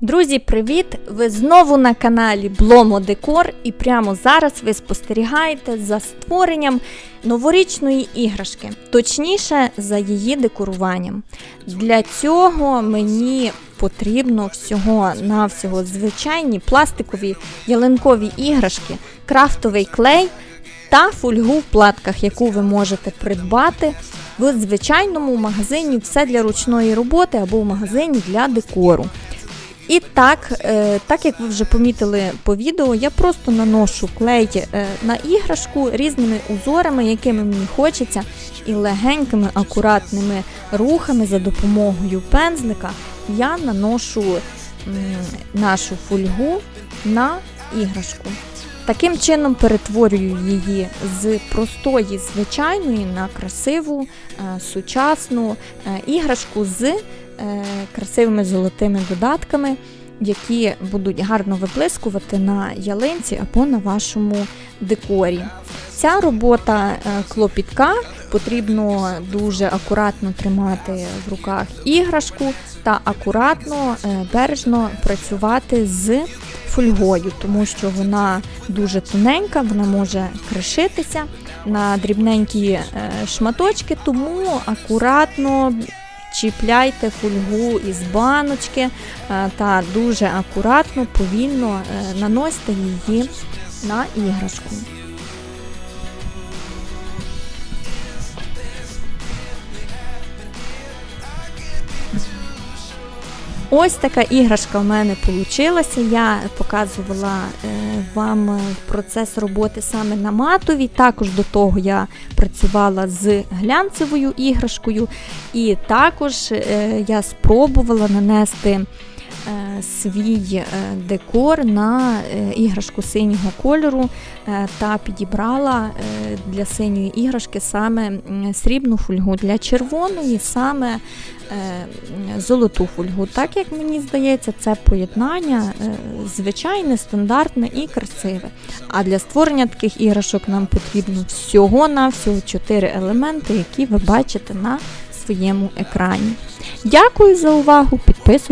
Друзі, привіт! Ви знову на каналі Бломо Декор, і прямо зараз ви спостерігаєте за створенням новорічної іграшки, точніше за її декоруванням. Для цього мені потрібно всього-навсього звичайні пластикові ялинкові іграшки, крафтовий клей та фольгу в платках, яку ви можете придбати в звичайному магазині все для ручної роботи або в магазині для декору. І так, е, так як ви вже помітили по відео, я просто наношу клей е, на іграшку різними узорами, якими мені хочеться, і легенькими, акуратними рухами за допомогою пензлика я наношу нашу фольгу на іграшку. Таким чином перетворюю її з простої, звичайної на красиву, е, сучасну е, іграшку з е, красивими золотими додатками, які будуть гарно виблискувати на ялинці або на вашому декорі. Ця робота клопітка, потрібно дуже акуратно тримати в руках іграшку та акуратно, бережно працювати з фольгою, тому що вона дуже тоненька, вона може кришитися на дрібненькі е, шматочки, тому акуратно чіпляйте фольгу із баночки е, та дуже акуратно, повільно е, наносьте її на іграшку. Ось така іграшка в мене вийшла. Я показувала е, вам процес роботи саме на матовій. Також до того я працювала з глянцевою іграшкою, і також е, я спробувала нанести е, свій декор на іграшку синього кольору та підібрала для синьої іграшки саме срібну фольгу, для червоної саме е, золоту фольгу. Так як мені здається, це поєднання е, звичайне, стандартне і красиве. А для створення таких іграшок нам потрібно всього-навсього 4 елементи, які ви бачите на своєму екрані. Дякую за увагу! Підписуйтесь.